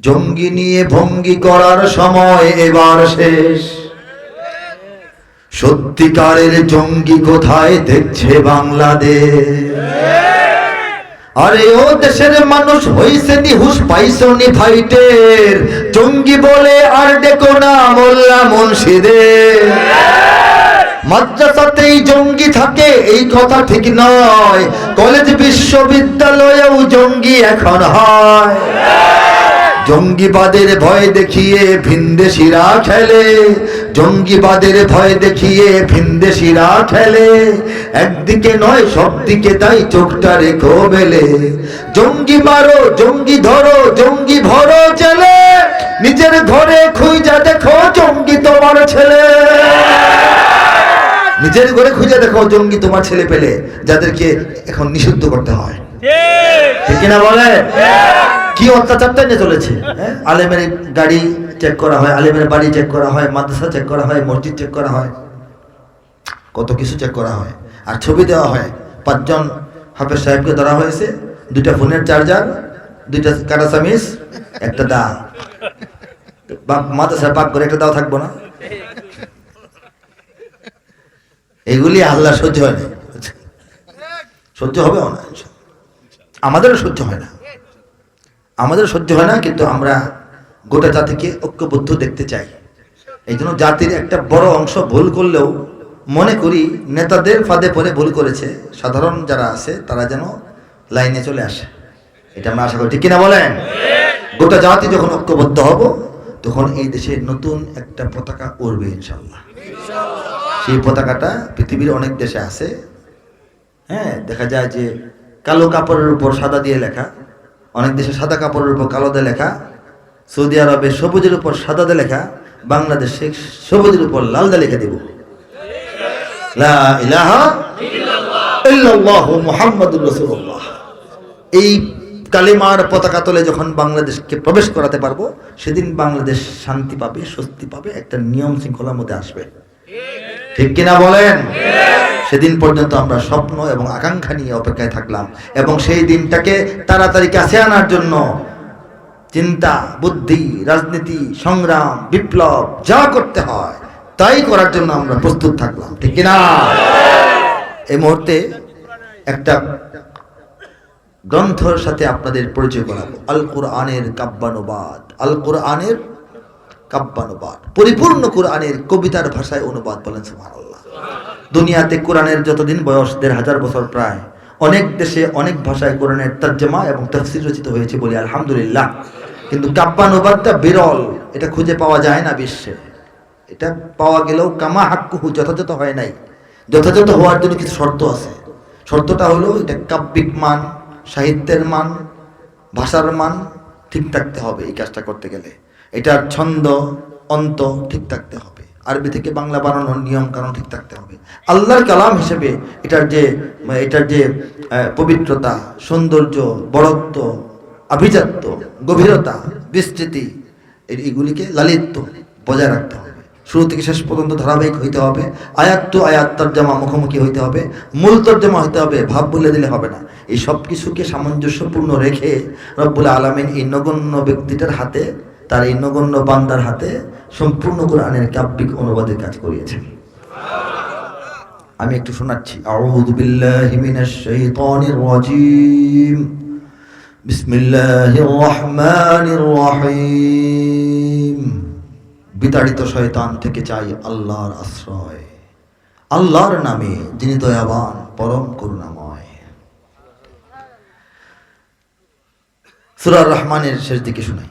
জঙ্গি নিয়ে ভঙ্গি করার সময় এবার শেষ। সত্যিকারের জঙ্গি কোথায় দেখছে বাংলাদেশ? আরে ও দেশের মানুষ হইছে নিহুস পাইছনি ফাইটের জঙ্গি বলে আর ডেকো না মোল্লা মুন্সিদের। মাদ্রাসাতেই জঙ্গি থাকে, এই কথা ঠিক নয়। কলেজ, বিশ্ববিদ্যালয়েও জঙ্গি এখন হয়। জঙ্গিবাদের ভয় দেখিয়ে ভিনদেশিরা খেলে। জঙ্গিবাদের ভয় দেখিয়ে ভিনদেশিরা খেলে। একদিকে নয় সব দিকে তাই চোখটা রেখো বেলে। জঙ্গি মারো জঙ্গি ধরো জঙ্গি ভরো জেলে। নিজের ঘরে খুঁজা দেখো জঙ্গি তোমার ছেলে। নিজের ঘরে খুঁজে দেখো জঙ্গি তোমার ছেলে পেলে যাদেরকে এখন নিষিদ্ধ করতে হয়। ঠিক। কিনা বলে? কি অত্যাচারটা নিয়ে চলেছে? হ্যাঁ? আলেমের গাড়ি চেক করা হয় আলেমের বাড়ি চেক করা হয় মাদ্রাসা চেক করা হয় মসজিদ চেক করা হয়। কত কিছু চেক করা হয়। আর ছবি দেওয়া হয়। পাঁচজন হাফেজ সাহেবকে ধরা হয়েছে দুইটা ফোনের চার্জার দুইটা কাটা চামিচ একটা দা। মাদ্রাসায় পাক করে একটা দাও থাকব না। এগুলি আল্লাহ সহ্য হয় না। সহ্য হবেও না। আমাদেরও সহ্য হয় না। আমাদের সহ্য হয় না, কিন্তু আমরা গোটা জাতিকে ঐক্যবদ্ধ দেখতে চাই। এই জন্য জাতির একটা বড় অংশ ভুল করলেও মনে করি নেতাদের ফাঁদে পড়ে ভুল করেছে। সাধারণ যারা আছে, তারা যেন লাইনে চলে আসে। এটা আমরা আশা করি। ঠিক কিনা বলেন? গোটা জাতি যখন ঐক্যবদ্ধ হব, তখন এই দেশে নতুন একটা পতাকা উড়বে ইনশাল্লাহ সেই পতাকাটা পৃথিবীর অনেক দেশে আছে। হ্যাঁ দেখা যায় যে কালো কাপড়ের উপর সাদা দিয়ে লেখা। অনেক দেশে সাদা কাপড়ের উপর কালো দিয়ে লেখা, সৌদি আরবে সবুজের উপর সাদা দিয়ে লেখা, বাংলাদেশে সবুজের উপর লাল দিয়ে লিখে দেব। এই কালিমার পতাকা তলে যখন বাংলাদেশকে প্রবেশ করাতে পারব, সেদিন বাংলাদেশ শান্তি পাবে, স্বস্তি পাবে, একটা নিয়ম শৃঙ্খলার মধ্যে আসবে। ঠিক কিনা বলেন? সেদিন পর্যন্ত আমরা স্বপ্ন এবং আকাঙ্ক্ষা নিয়ে অপেক্ষায় থাকলাম এবং সেই দিনটাকে তাড়াতাড়ি কাছে আনার জন্য চিন্তা, বুদ্ধি, রাজনীতি, সংগ্রাম, বিপ্লব, যা করতে হয়, তাই করার জন্য আমরা প্রস্তুত থাকলাম। ঠিক কিনা? এই মুহূর্তে একটা গ্রন্থর সাথে আপনাদের পরিচয় করাবো। আল কোরআনের কাব্যানুবাদ। আল কোরআনের কাব্যানুবাদ। পরিপূর্ণ কোরআনের কবিতার ভাষায় অনুবাদ বলেন সুবহানাল্লাহ। দুনিয়াতে কোরআনের যতদিন বয়স, দেড় হাজার বছর প্রায়, অনেক দেশে অনেক ভাষায় কোরআনের তর্জমা এবং তফসির রচিত হয়েছে বলি আলহামদুলিল্লাহ। কিন্তু কাব্যানুবাদটা বিরল, এটা খুঁজে পাওয়া যায় না বিশ্বে। এটা পাওয়া গেলেও কামা হাক্কুহু যথাযথ হয় নাই। যথাযথ হওয়ার জন্য কিছু শর্ত আছে। শর্তটা হলো এটা কাব্যিক মান, সাহিত্যের মান, ভাষার মান ঠিক থাকতে হবে এই কাজটা করতে গেলে। এটার ছন্দ, অন্ত ঠিক থাকতে হবে। আরবি থেকে বাংলা বানানোর নিয়ম কারণ ঠিক থাকতে হবে। আল্লাহর কালাম হিসেবে এটার যে এটার যে পবিত্রতা, সৌন্দর্য বড়ত্ব আভিজাত্য, গভীরতা, বিস্তৃতি এইগুলিকে লালিত্য বজায় রাখতে হবে। শুরু থেকে শেষ পর্যন্ত ধারাবাহিক হইতে হবে। আয়াত টু আয়াত, তর্জমা মুখোমুখি হইতে হবে। মূল তর্জমা হইতে হবে, ভাব বলে দিলে হবে না। এই সব কিছুকে সামঞ্জস্যপূর্ণ রেখে রব্বুল আলমিন এই নগণ্য ব্যক্তিটার হাতে তার এই নগণ্য বান্দার হাতে সম্পূর্ণ কোরআনের কাব্যিক অনুবাদের কাজ করিয়েছেন আমি একটু শোনাচ্ছি। আউযু বিল্লাহি মিনাশ শাইতানির রাজিম। বিসমিল্লাহির রহমানির রহিম। বিতাড়িত শয়তান থেকে চাই আল্লাহর আশ্রয়। আল্লাহর নামে যিনি দয়াবান, পরম করুণাময়। সূরা রহমানের শেষ দিকে শোনাই।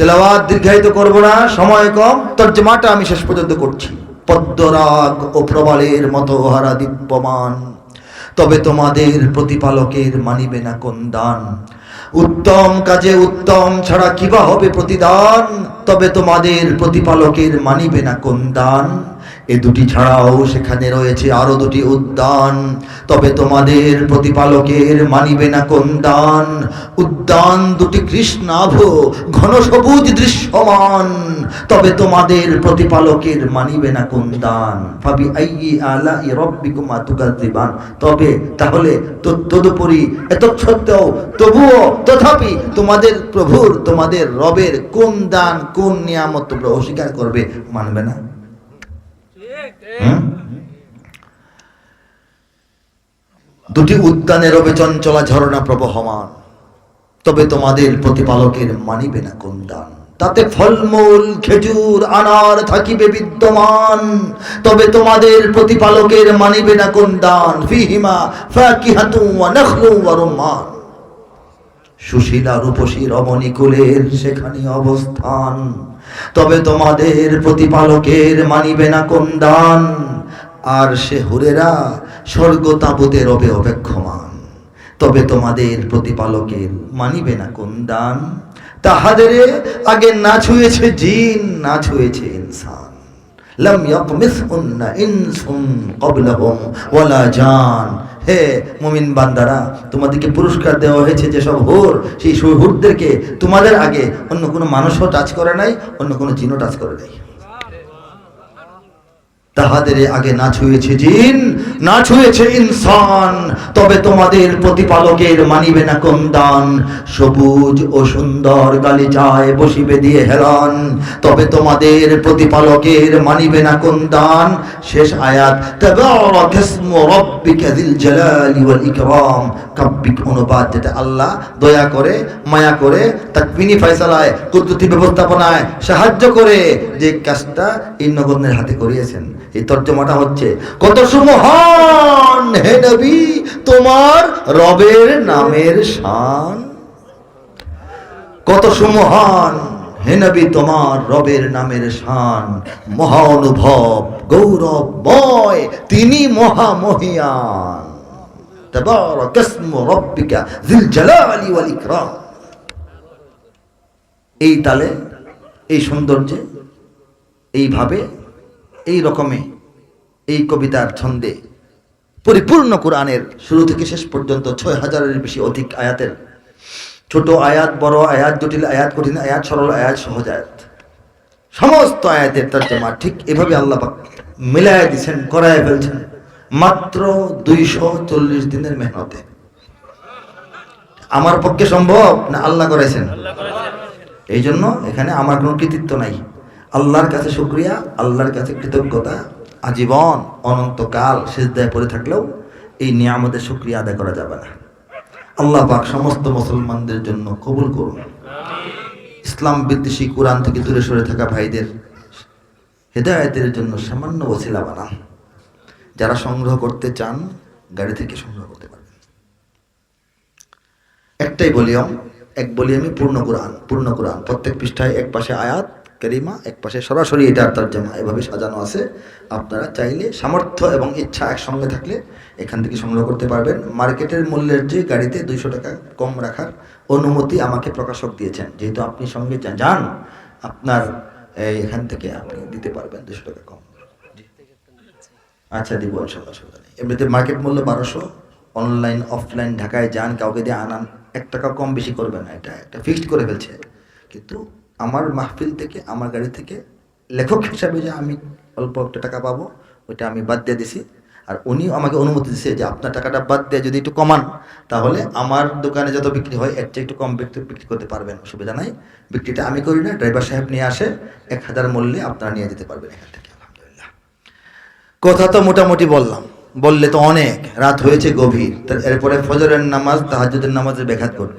তেলাওয়াত দীর্ঘায়িত করব না, সময় কম। তর্জমাটা আমি শেষ পর্যন্ত করছি। পদ্মরাগ ও প্রবালের মতো হারা দিব্যমান তবে তোমাদের প্রতিপালকের মানিবে না কোন দান। উত্তম কাজে উত্তম ছাড়া কিবা হবে প্রতিদান? তবে তোমাদের প্রতিপালকের মানিবে না কোন দান? এ দুটি ছাড়াও সেখানে রয়েছে আরও দুটি উদ্যান। তবে তোমাদের প্রতিপালকের মানিবে না কোন দান। উদ্যান দুটি কৃষ্ণাভ, ঘন সবুজ দৃশ্যমান। তবে তোমাদের প্রতিপালকের মানিবে না কোন দান। ভাবি আইয়ি আলা রব্বিকুমা তবে তাহলে তদুপরি এত সত্ত্বেও তবুও তথাপি তোমাদের প্রভুর, তোমাদের রবের কোন দান, কোন নিয়ামত তোমরা অস্বীকার করবে মানবে না? দুটি উদ্যানে রবে চঞ্চলা ঝরনা প্রবহমান। তবে তোমাদের প্রতিপালকের মানিবে না কোন দান। তাতে ফলমূল, খেজুর, আনার থাকিবে বিদ্যমান। তবে তোমাদের প্রতিপালকের মানিবে না কোন দান। ফিহিমা ফাকিহাতু ওয়া নাখলু সুশীলা রূপসী রমণী কুলের সেখানে অবস্থান। তবে তোমাদের প্রতিপালকের মানিবে না কোন দান। আর সে হুরেরা স্বর্গ তাবুতে রবে অপেক্ষমান। তবে তোমাদের প্রতিপালকের মানিবে না কোন দান। তাহাদের আগে না ছুঁয়েছে জিন, না ছুঁয়েছে ইনসান। লাম ইয়াতমিসুন্না ইনসুন ক্বাবলাহুম ওয়ালা জান। হে মুমিন বান্দারা, তোমাদেরকে পুরস্কার দেওয়া হয়েছে যেসব হুর, সেই হুরদেরকে তোমাদের আগে অন্য কোনো মানুষও টাচ করে নাই, অন্য কোনো জিনও টাচ করে নাই। তাহাদের আগে না ছুঁয়েছে জিন, না ছুঁয়েছে ইনসান। তবে তোমাদের প্রতিপালকের মানিবে না কোন দান। সবুজ ও সুন্দর গালিচায় বসিবে দিয়ে হেরান তবে তোমাদের প্রতিপালকের মানিবে না কোন দান। শেষ আয়াত ইকরাম। কাব্যিক অনুবাদ যেটা আল্লাহ দয়া করে, মায়া করে তাকমিনি ফয়সালায়, কুদরতি ব্যবস্থাপনায় সাহায্য করে যে কাজটা এই নগণ্যের হাতে করিয়েছেন। এই তর্জমাটা হচ্ছে কত সুমহান হে নবী তোমার রবের নামের শান কত সুমহান হে নবী তোমার রবের নামের শান মহানুভব গৌরবময় তিনি মহামহিয়ান تبارك اسم ربك ذي الجلال والإكرام এই তালে এই সৌন্দর্যে এইভাবে এই রকমে এই কবিতার ছন্দে পরিপূর্ণ কোরআনের শুরু থেকে শেষ পর্যন্ত ছয় হাজারের বেশি অধিক আয়াতের ছোট আয়াত, বড় আয়াত, জটিল আয়াত, কঠিন আয়াত, সরল আয়াত, সহজ আয়াত। সমস্ত আয়াতের তর্জমা ঠিক এভাবে আল্লাহ মিলায় দিচ্ছেন করায় ফেলছেন মাত্র দুইশো চল্লিশ দিনের মেহনতে। আমার পক্ষে সম্ভব না আল্লাহ করেছেন এই জন্য এখানে আমার কোনো কৃতিত্ব নাই। আল্লাহর কাছে শুক্রিয়া, আল্লাহর কাছে কৃতজ্ঞতা। আজীবন অনন্তকাল সেজদায় পড়ে থাকলেও এই নিয়ামতের শুক্রিয়া আদায় করা যাবে না। আল্লাহ পাক সমস্ত মুসলমানদের জন্য কবুল করুন। ইসলাম বিদ্বেষী কোরআন থেকে দূরে সরে থাকা ভাইদের হেদায়তের জন্য সামান্য ওসিলা বানান। যারা সংগ্রহ করতে চান, গাড়ি থেকে সংগ্রহ করতে পারবেন। একটাই ভলিউম, এক ভলিউমে পূর্ণ কোরআন পূর্ণ কোরআন। প্রত্যেক পৃষ্ঠায় এক পাশে আয়াত কেরিমা, এক পাশে সরাসরি এটার তর্জমা এভাবে সাজানো আছে। আপনারা চাইলে সামর্থ্য এবং ইচ্ছা একসঙ্গে থাকলে এখান থেকে সংগ্রহ করতে পারবেন। মার্কেটের মূল্যের যে গাড়িতে দুইশো টাকা কম রাখার অনুমতি আমাকে প্রকাশক দিয়েছেন। যেহেতু আপনি সঙ্গে যান, আপনার এখান থেকে আপনি দিতে পারবেন দুশো টাকা কম। আচ্ছা দিব এমনিতে মার্কেট মূল্য বারোশো, অনলাইন, অফলাইন, ঢাকায় যান, কাউকে দিয়ে আনান, এক টাকা কম বেশি করবে না। এটা একটা ফিক্সড করে ফেলছে। কিন্তু আমার মাহফিল থেকে, আমার গাড়ি থেকে লেখক হিসাবে যে আমি অল্প একটা টাকা পাবো, ওইটা আমি বাদ দিয়ে দিছি। আর উনিও আমাকে অনুমতি দিচ্ছে যে আপনার টাকাটা বাদ দিয়ে যদি একটু কমান, তাহলে আমার দোকানে যত বিক্রি হয়, এর চেয়ে একটু কম বিক্রি বিক্রি করতে পারবেন, অসুবিধা নাই। বিক্রিটা আমি করি না, ড্রাইভার সাহেব নিয়ে আসে, এক হাজার মূল্যে আপনারা নিয়ে যেতে পারবেন এখান থেকে, আলহামদুলিল্লাহ। কথা তো মোটামুটি বললাম, বললে তো অনেক, রাত হয়েছে গভীর এরপরে ফজরের নামাজ তাহাজুদের নামাজের ব্যাঘাত করবে